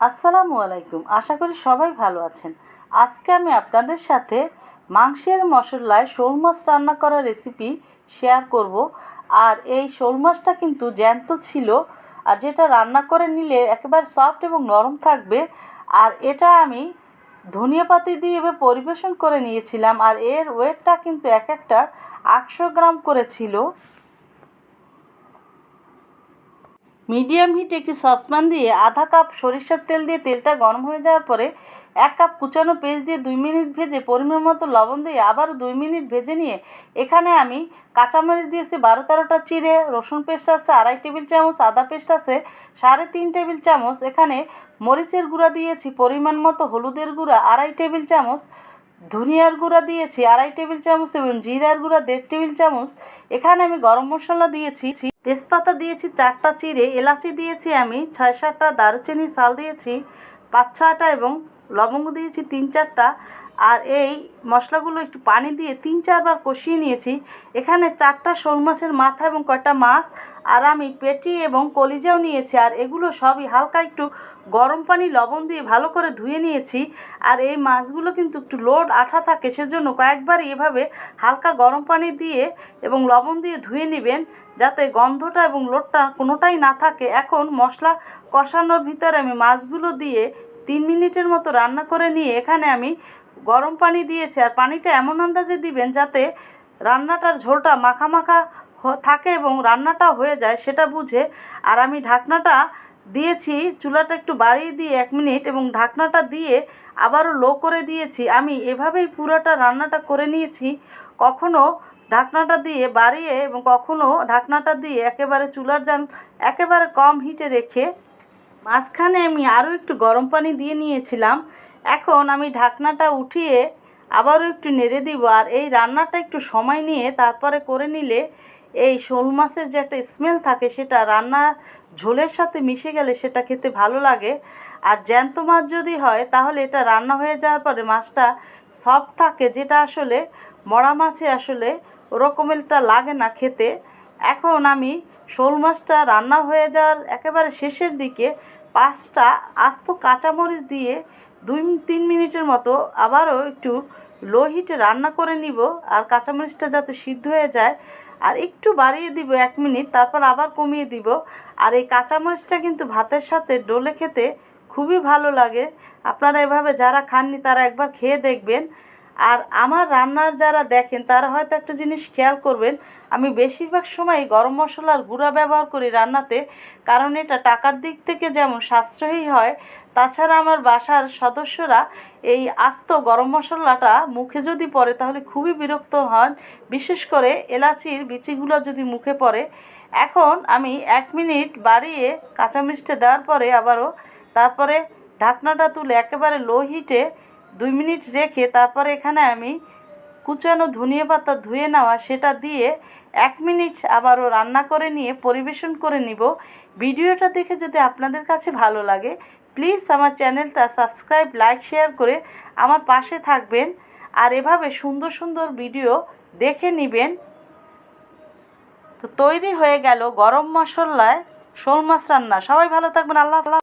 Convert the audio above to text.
আসসালামু আলাইকুম। আশা করি সবাই ভালো আছেন। আজকে আমি আপনাদের সাথে মাংসের মশলায় শোল মাছ রান্না করার রেসিপি শেয়ার করব। আর এই শোল মাছটা কিন্তু জ্যান্ত ছিল আর যেটা রান্না করে নিলে একেবারে সফট এবং নরম থাকবে। আর এটা আমি ধনিয়া পাতি দিয়ে পরিবেশন করে নিয়েছিলাম। আর এর ওয়েটটা কিন্তু এক একটা আটশো গ্রাম করে ছিল। মিডিয়াম হিটে একটি সসপ্যান দিয়ে আধা কাপ সরিষার তেল দিয়ে তেলটা গরম হয়ে যাওয়ার পরে এক কাপ কুচানো পেস্ট দিয়ে দুই মিনিট ভেজে পরিমাণ মতো লবণ দিয়ে আবারও দুই মিনিট ভেজে নিয়ে এখানে আমি কাঁচামরিচ দিয়েছি বারো তেরোটা চিড়ে, রসুন পেস্ট আছে, আড়াই টেবিল চামচ, আদা পেস্ট আছে, সাড়ে তিন টেবিল চামচ, এখানে মরিচের গুঁড়া দিয়েছি পরিমাণ মতো, হলুদের গুঁড়া, আড়াই টেবিল চামচ, ধনিয়ার গুঁড়া দিয়েছি আড়াই টেবিল চামচ এবং জিরার গুঁড়া দেড় টেবিল চামচ, এখানে আমি গরম মশলা দিয়েছি তেজপাতা দিয়েছি চারটা চিড়ে, এলাচি দিয়েছি আমি, ছয় সাতটা দারুচিনি সাল দিয়েছি, পাঁচ ছটা এবং লবঙ্গ দিয়েছি তিন চারটা, আর এই মশলাগুলো একটু পানি দিয়ে তিন চারবার কষিয়ে নিয়েছি। এখানে চারটা শোল মাছের মাথা এবং কয়টা মাছ, আর আমি পেটি এবং কলিজাও নিয়েছি, আর এগুলো সবই হালকা একটু গরম পানি লবণ দিয়ে ভালো করে ধুয়ে নিয়েছি। আর এই মাছগুলো কিন্তু একটু লোড আঠা থাকে, সেজন্য কয়েকবার এভাবে হালকা গরম পানি দিয়ে এবং লবণ দিয়ে ধুয়ে নেবেন, যাতে গন্ধটা এবং লোডটা কোনোটাই না থাকে। এখন মশলা কষানোর ভিতরে আমি মাছগুলো দিয়ে তিন মিনিটের মতো রান্না করে নিয়ে এখানে আমি গরম পানি দিয়েছি। আর পানিটা এমন আন্দাজে দিবেন যাতে রান্নাটার ঝোলটা মাখা মাখা থাকে এবং রান্নাটা হয়ে যায়, সেটা বুঝে। আর আমি ঢাকনাটা দিয়েছি, চুলাটা একটু বাড়িয়ে দিয়ে এক মিনিট এবং ঢাকনাটা দিয়ে আবারও লো করে দিয়েছি। আমি এভাবেই পুরোটা রান্নাটা করে নিয়েছি। কখনো ঢাকনাটা দিয়ে বাড়িয়ে এবং কখনো ঢাকনাটা দিয়ে একেবারে চুলার জান একেবারে কম হিটে রেখে মাঝখানে আমি আরও একটু গরম পানি দিয়ে নিয়েছিলাম। এখন আমি ঢাকনাটা উঠিয়ে আবারও একটু নেড়ে দিব আর এই রান্নাটা একটু সময় নিয়ে তারপরে করে নিলে এই শোল মাছের যে একটা স্মেল থাকে সেটা রান্না ঝোলের সাথে মিশে গেলে সেটা খেতে ভালো লাগে। আর জ্যান্ত মাছ যদি হয় তাহলে এটা রান্না হয়ে যাওয়ার পরে মাছটা সফট থাকে যেটা আসলে মরা মাছে আসলে ওরকমেরটা লাগে না খেতে। এখন আমি শোল মাছটা রান্না হয়ে যাওয়ার একেবারে শেষের দিকে পাঁচটা আস্ত কাঁচামরিচ দিয়ে দুই, তিন মিনিটের মতো আবারও একটু লো হিটে রান্না করে নিব আর কাঁচামরিচটা যাতে সিদ্ধ হয়ে যায়। আর একটু বাড়িয়ে দিব এক মিনিট, তারপর আবার কমিয়ে দিব। আর এই কাঁচামরিচটা কিন্তু ভাতের সাথে ডোলে খেতে খুবই ভালো লাগে। আপনারা এভাবে যারা খাননি তারা একবার খেয়ে দেখবেন। আর আমার রান্নার যারা দেখেন, তারা হয়তো একটা জিনিস খেয়াল করবেন, আমি বেশিরভাগ সময় গরম মশলার গুঁড়া ব্যবহার করি রান্নাতে, কারণ এটা টাকার দিক থেকে যেমন সাশ্রয়ী হয়, তাছাড়া আমার বাসার সদস্যরা এই আস্ত গরম মশলাটা মুখে যদি পড়ে, তাহলে খুবই বিরক্ত হন। বিশেষ করে এলাচির বিচিগুলো যদি মুখে পড়ে, এখন আমি এক মিনিট বাড়িয়ে কাঁচামরিচটা দেওয়ার পরে আবারও তারপরে ঢাকনাটা তুলে একেবারে লো হিটে দুই মিনিট রেখে তারপরে এখানে আমি কুচানো ধনিয়া পাতা ধুয়ে নেওয়া সেটা দিয়ে এক মিনিট আবারও রান্না করে নিয়ে পরিবেশন করে নিব। ভিডিওটা দেখে যদি আপনাদের কাছে ভালো লাগে প্লিজ আমার চ্যানেলটা সাবস্ক্রাইব লাইক শেয়ার করে আমার পাশে থাকবেন। আর এভাবে সুন্দর সুন্দর ভিডিও দেখে নেবেন। তো তৈরি হয়ে গেল গরম মশলায় শোল মাছ রান্না। সবাই ভালো থাকবেন। আল্লাহ আল্লাহ